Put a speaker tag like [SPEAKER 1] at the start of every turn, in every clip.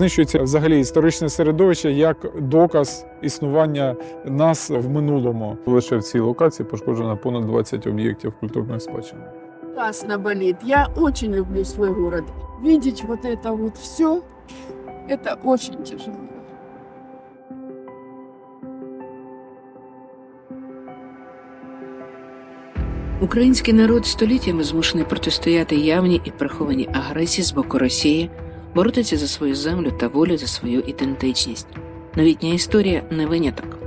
[SPEAKER 1] Знищується взагалі історичне середовище як доказ існування нас в минулому. Лише в цій локації пошкоджено понад 20 об'єктів культурної спадщини.
[SPEAKER 2] ужасно болит. Я очень люблю свой город. Видеть вот это вот все, это очень тяжело.
[SPEAKER 3] Український народ століттями змушений протистояти явній і прихованій агресії з боку Росії, боротися за свою землю та волю за свою ідентичність. Новітня історія не виняток.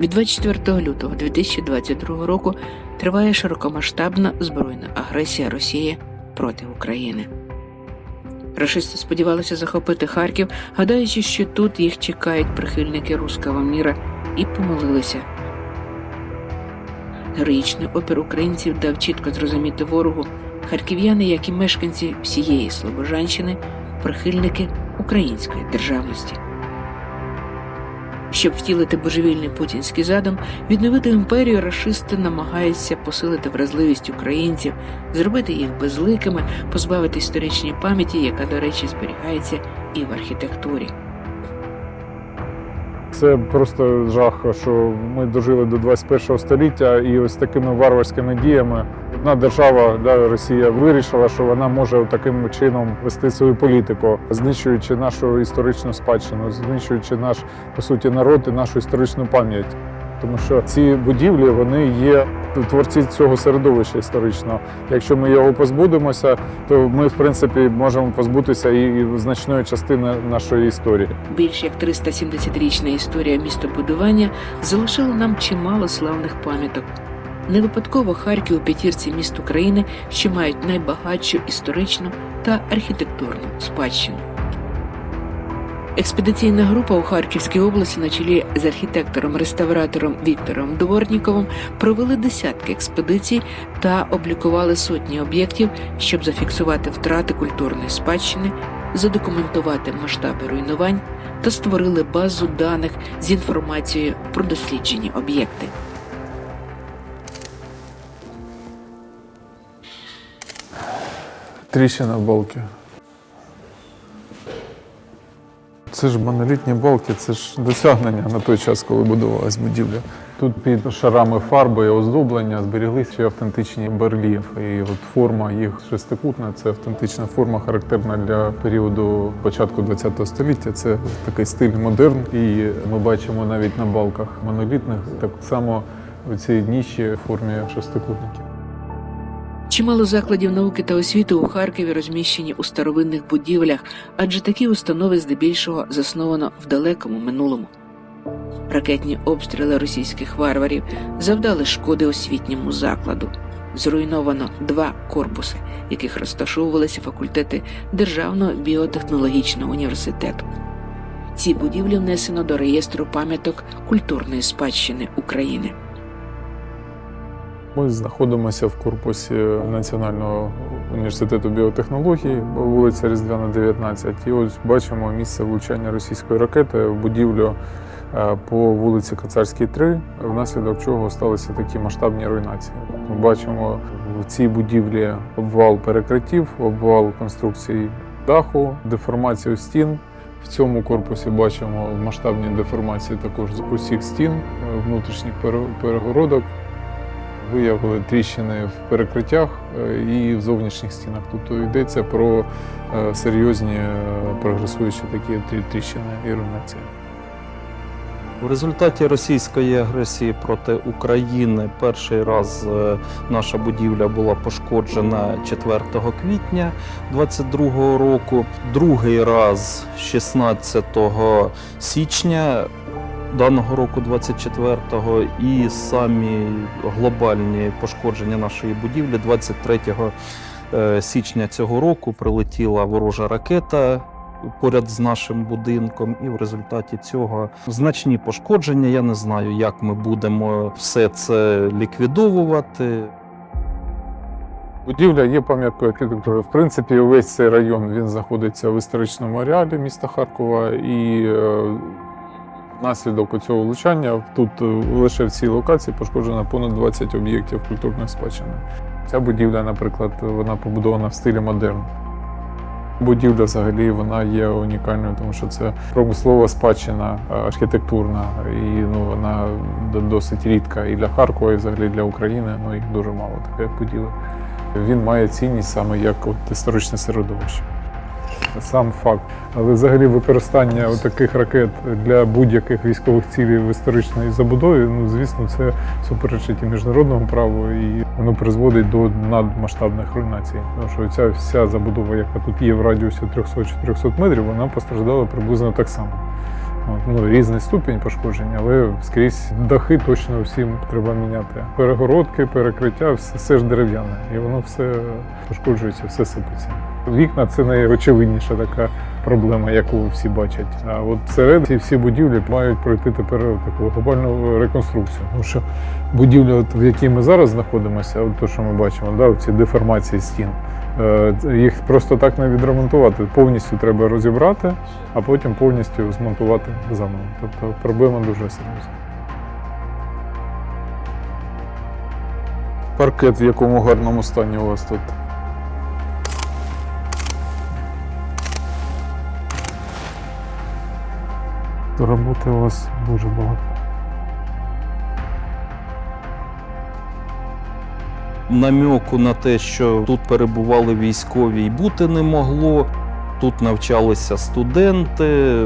[SPEAKER 3] Від 24 лютого 2022 року триває широкомасштабна збройна агресія Росії проти України. Рашисти сподівалися захопити Харків, гадаючи, що тут їх чекають прихильники руского міра, і помилилися. Героїчний опір українців дав чітко зрозуміти ворогу. Харків'яни, як і мешканці всієї Слобожанщини, прихильники української державності. Щоб втілити божевільний путінський задум, відновити імперію рашисти намагаються посилити вразливість українців, зробити їх безликими, позбавити історичної пам'яті, яка, до речі, зберігається і в архітектурі.
[SPEAKER 1] Це просто жах, що ми дожили до 21 століття, і ось такими варварськими діями одна держава, да, Росія, вирішила, що вона може таким чином вести свою політику, знищуючи нашу історичну спадщину, знищуючи наш по суті народ і нашу історичну пам'ять. Тому що ці будівлі вони є творці цього середовища історичного. Якщо ми його позбудемося, то ми в принципі можемо позбутися і значної частини нашої історії.
[SPEAKER 3] Більш як 370-річна історія містобудування залишила нам чимало славних пам'яток. Не випадково Харків у п'ятірці міст України, що мають найбагатшу історичну та архітектурну спадщину. Експедиційна група у Харківській області на чолі з архітектором-реставратором Віктором Дворніковим провели десятки експедицій та облікували сотні об'єктів, щоб зафіксувати втрати культурної спадщини, задокументувати масштаби руйнувань та створили базу даних з інформацією про досліджені об'єкти.
[SPEAKER 1] Тріщина балки. Це ж монолітні балки, це ж досягнення на той час, коли будувалась будівля. Тут під шарами фарби і оздоблення зберіглися ще автентичні барельєфи. І от форма їх шестикутна, це автентична форма, характерна для періоду початку ХХ століття. Це такий стиль модерн. І ми бачимо навіть на балках монолітних так само у цій ніші в формі шестикутників.
[SPEAKER 3] Чимало закладів науки та освіти у Харкові розміщені у старовинних будівлях, адже такі установи здебільшого засновано в далекому минулому. Ракетні обстріли російських варварів завдали шкоди освітньому закладу. Зруйновано два корпуси, в яких розташовувалися факультети Державного біотехнологічного університету. Ці будівлі внесено до реєстру пам'яток культурної спадщини України.
[SPEAKER 1] Ми знаходимося в корпусі Національного університету біотехнологій, вулиця Різдвяна, 19. І ось бачимо місце влучання російської ракети в будівлю е, по вулиці Кацарській, 3, внаслідок чого сталися такі масштабні руйнації. Ми бачимо в цій будівлі обвал перекриттів, обвал конструкцій даху, деформацію стін. В цьому корпусі бачимо масштабні деформації також з усіх стін, внутрішніх пере- перегородок виявили тріщини в перекриттях е, і в зовнішніх стінах. Тобто йдеться про е, серйозні е, прогресуючі такі трі- тріщини і руйнації.
[SPEAKER 4] У результаті російської агресії проти України перший раз наша будівля була пошкоджена 4 квітня 2022 року, другий раз 16 січня даного року 24-го і самі глобальні пошкодження нашої будівлі 23 е, січня цього року прилетіла ворожа ракета поряд з нашим будинком, і в результаті цього значні пошкодження. Я не знаю, як ми будемо все це ліквідовувати.
[SPEAKER 1] Будівля є пам'яткою архітектури. В принципі, увесь цей район він знаходиться в історичному ареалі міста Харкова, і е, внаслідок цього влучання тут е, лише в цій локації пошкоджено понад 20 об'єктів культурної спадщини. Ця будівля, наприклад, вона побудована в стилі модерн.
[SPEAKER 5] Будівля взагалі вона є унікальною, тому що це промислова спадщина е, архітектурна, і ну вона досить рідка і для Харкова, і взагалі для України. Ну їх дуже мало таких будівель. Він має цінність саме як от історичне середовище. Сам факт. Але взагалі використання таких ракет для будь-яких військових цілей в історичній забудові, ну звісно, це суперечить і міжнародному праву, і воно призводить до надмасштабних руйнацій. Тому що ця вся забудова, яка тут є в радіусі 300-400 метрів, вона постраждала приблизно так само. Ну, різний ступінь пошкоджень, але скрізь дахи точно всім треба міняти. Перегородки, перекриття, все, все ж дерев'яне, і воно все пошкоджується, все сипеться. Вікна це найочевидніша така проблема, яку всі бачать. А от всередині ці всі будівлі мають пройти тепер таку глобальну реконструкцію. Тому що будівля, от, в якій ми зараз знаходимося, от то, що ми бачимо, да, ці деформації стін. е, Їх просто так не відремонтувати. Повністю треба розібрати, а потім повністю змонтувати заново. Тобто проблема дуже серйозна. Паркет в якому гарному стані у вас тут. То роботи у вас дуже багато.
[SPEAKER 4] намьоку на те, що тут перебували військові, й бути не могло. Тут навчалися студенти,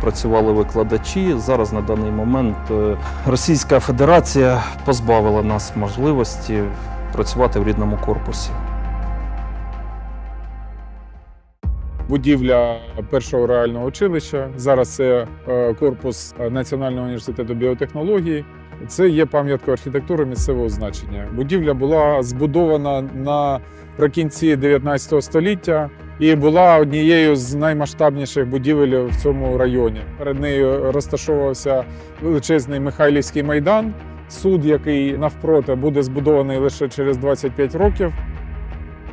[SPEAKER 4] працювали викладачі. Зараз на даний момент е, Російська Федерація позбавила нас можливості працювати в рідному корпусі.
[SPEAKER 5] Будівля першого реального училища. Зараз це е, корпус Національного університету біотехнології. Це є пам'яткою архітектури місцевого значення. Будівля була збудована наприкінці 19 століття і була однією з наймасштабніших будівель в цьому районі. Перед нею розташовувався величезний Михайлівський майдан, суд, який навпроти буде збудований лише через 25 років.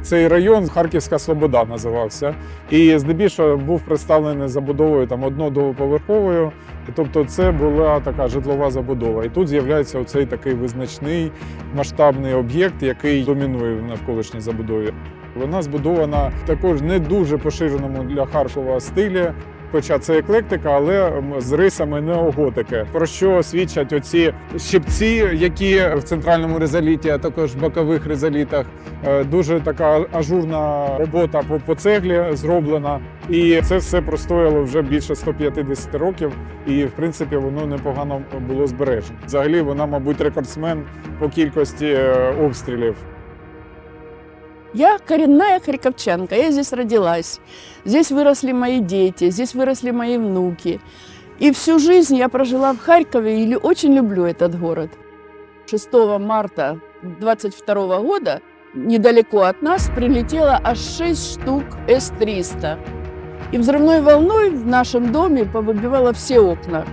[SPEAKER 5] Цей район Харківська Слобода називався, і здебільшого був представлений забудовою там одно-двоповерховою. Тобто, це була така житлова забудова. І тут з'являється оцей такий визначний масштабний об'єкт, який домінує в навколишній забудові. Вона збудована також не дуже поширеному для Харкова стилі. Хоча це еклектика, але з рисами неоготики. Про що свідчать оці щипці, які в центральному резоліті, а також в бокових резолітах. Е, Дуже така ажурна робота по, по цеглі зроблена. І це все простояло вже більше 150 років, і в принципі воно непогано було збережено. Взагалі, вона, мабуть, рекордсмен по кількості е, обстрілів.
[SPEAKER 2] Я коренная харьковчанка, я здесь родилась. Здесь выросли мои дети, здесь выросли мои внуки. И всю жизнь я прожила в Харькове и очень люблю этот город. 6 марта 22 года недалеко от нас прилетело аж 6 штук С-300. И взрывной волной в нашем доме повыбивало все окна.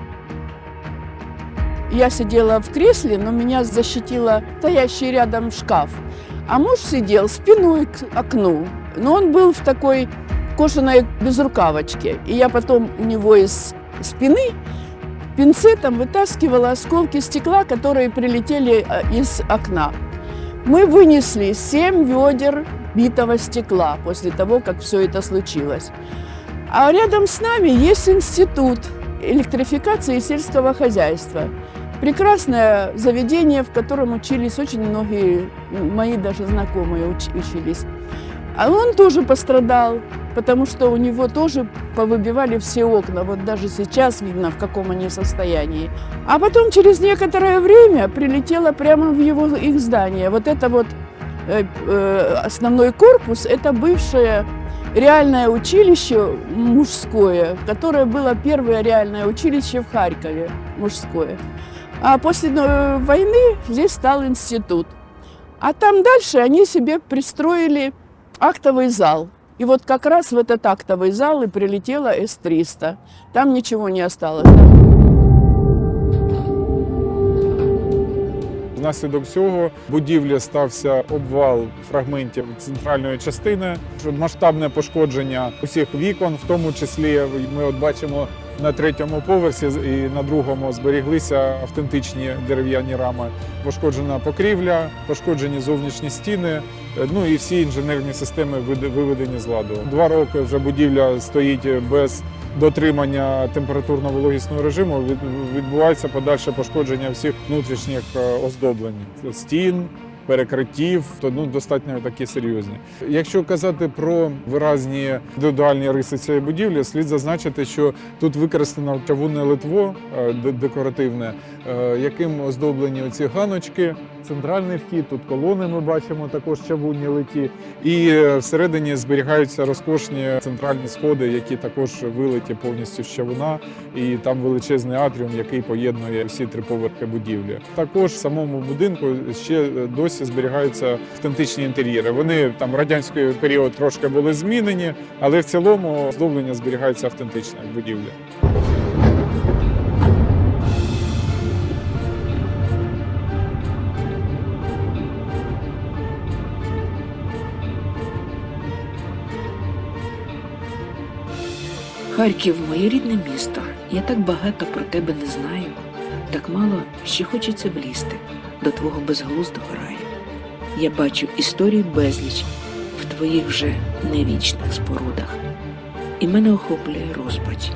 [SPEAKER 2] Я сидела в кресле, но меня защитила стоящий рядом шкаф. А муж сидел спиной к окну. Но он был в такой кожаной безрукавочке. И я потом у него из спины пинцетом вытаскивала осколки стекла, которые прилетели э, из окна. Мы вынесли семь ведер битого стекла после того, как все это случилось. А рядом с нами есть институт электрификации сельского хозяйства. Прекрасное заведение, в котором учились очень многие м, мои даже знакомые уч- учились. А он тоже пострадал, потому что у него тоже повыбивали все окна. Вот даже сейчас видно, в каком они состоянии. А потом через некоторое время прилетело прямо в его их здание. Вот это вот э, э, основной корпус, это бывшее реальное училище мужское, которое было первое реальное училище в Харькове мужское. А после э, войны здесь стал институт. А там дальше они себе пристроили актовый зал. И вот как раз в этот актовый зал и прилетела С-300. Там ничего не осталось.
[SPEAKER 5] Внаслідок цього будівлі стався обвал фрагментів центральної частини, масштабне пошкодження усіх вікон, в тому числі ми от бачимо на третьому поверсі і на другому зберіглися автентичні дерев'яні рами. Пошкоджена покрівля, пошкоджені зовнішні стіни, е, ну і всі інженерні системи виведені з ладу. Два роки вже будівля стоїть без дотримання температурно-вологісного режиму. Відбувається подальше пошкодження всіх внутрішніх е, оздоблень стін. Перекриттів, то ну достатньо такі серйозні. Якщо казати про виразні індивідуальні риси цієї будівлі, слід зазначити, що тут використано чавунне литво е, декоративне, е, яким оздоблені оці ганочки, центральний вхід, тут колони ми бачимо також чавунні литі. І е, всередині зберігаються розкошні центральні сходи, які також вилиті повністю з чавуна, і там величезний атріум, який поєднує всі три поверхи будівлі. Також в самому будинку ще е, досі зберігаються автентичні інтер'єри. Вони там в радянський період трошки були змінені, але в цілому оздоблення зберігається автентичне в будівлі.
[SPEAKER 3] Харків, моє рідне місто. Я так багато про тебе не знаю, так мало ще хочеться влізти до твого безглуздого раю. Я бачу історію безліч в твоїх вже невічних спорудах, і мене охоплює розпач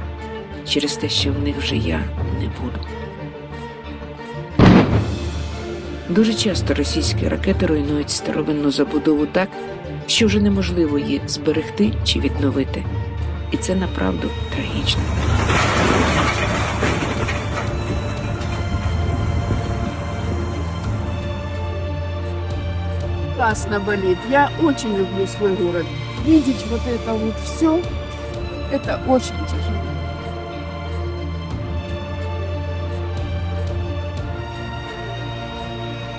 [SPEAKER 3] через те, що в них вже я не буду. Дуже часто російські ракети руйнують старовинну забудову так, що вже неможливо її зберегти чи відновити. І це направду трагічно.
[SPEAKER 2] Ужасно болит. Я очень люблю свой город. Видеть вот это вот все, это очень тяжело.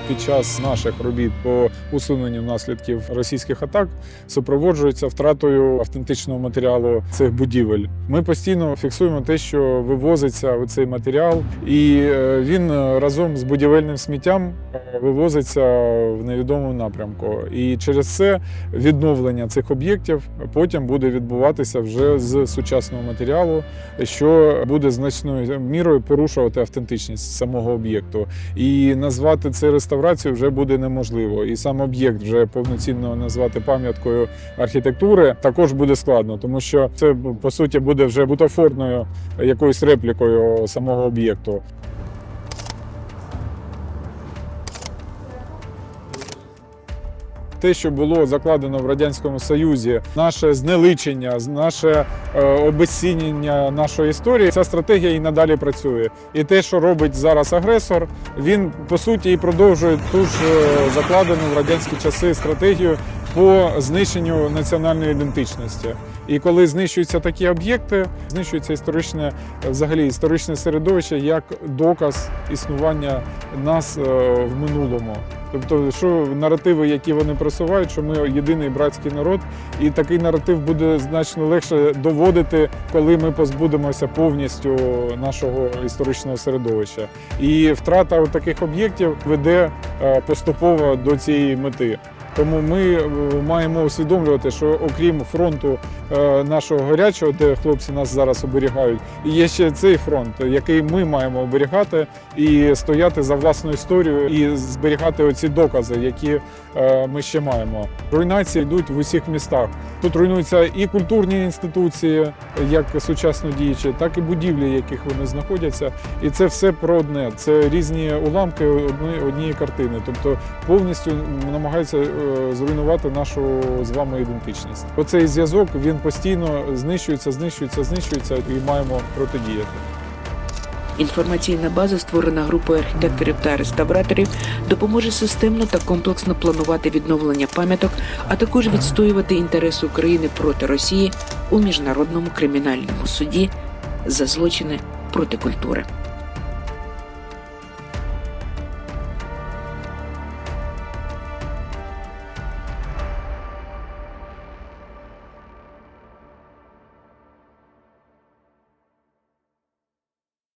[SPEAKER 5] Під час наших робіт по усуненню наслідків російських атак супроводжується втратою автентичного матеріалу цих будівель. Ми постійно фіксуємо те, що вивозиться цей матеріал, і е, він разом з будівельним сміттям е, вивозиться в невідомому напрямку. І через це відновлення цих об'єктів потім буде відбуватися вже з сучасного матеріалу, що буде значною мірою порушувати автентичність самого об'єкту. І назвати це реставрацією вже буде неможливо. І сам об'єкт вже повноцінно назвати пам'яткою архітектури також буде складно, тому що це по суті буде вже бутафорною якоюсь реплікою самого об'єкту. Те, що було закладено в радянському союзі, наше знеличення, наше е, обезцінення нашої історії, ця стратегія і надалі працює. І те, що робить зараз агресор, він по суті і продовжує ту ж е, закладену в радянські часи стратегію по знищенню національної ідентичності. І коли знищуються такі об'єкти, знищується історичне взагалі історичне середовище як доказ існування нас е, в минулому. Тобто, що наративи, які вони просувають, що ми єдиний братський народ, і такий наратив буде значно легше доводити, коли ми позбудемося повністю нашого історичного середовища. І втрата таких об'єктів веде е, поступово до цієї мети. Тому ми е, маємо усвідомлювати, що окрім фронту е, нашого гарячого, де хлопці нас зараз оберігають, є ще цей фронт, який ми маємо оберігати і стояти за власну історію і зберігати оці докази, які е, ми ще маємо. Руйнації йдуть в усіх містах. Тут руйнуються і культурні інституції, як сучасно діючі, так і будівлі, в яких вони знаходяться. І це все про одне. Це різні уламки однієї картини. Тобто повністю намагаються зруйнувати нашу з вами ідентичність. Оцей зв'язок він постійно знищується, знищується, знищується, і маємо протидіяти.
[SPEAKER 3] Інформаційна база, створена групою архітекторів та реставраторів, допоможе системно та комплексно планувати відновлення пам'яток, а також відстоювати інтереси України проти Росії у міжнародному кримінальному суді за злочини проти культури.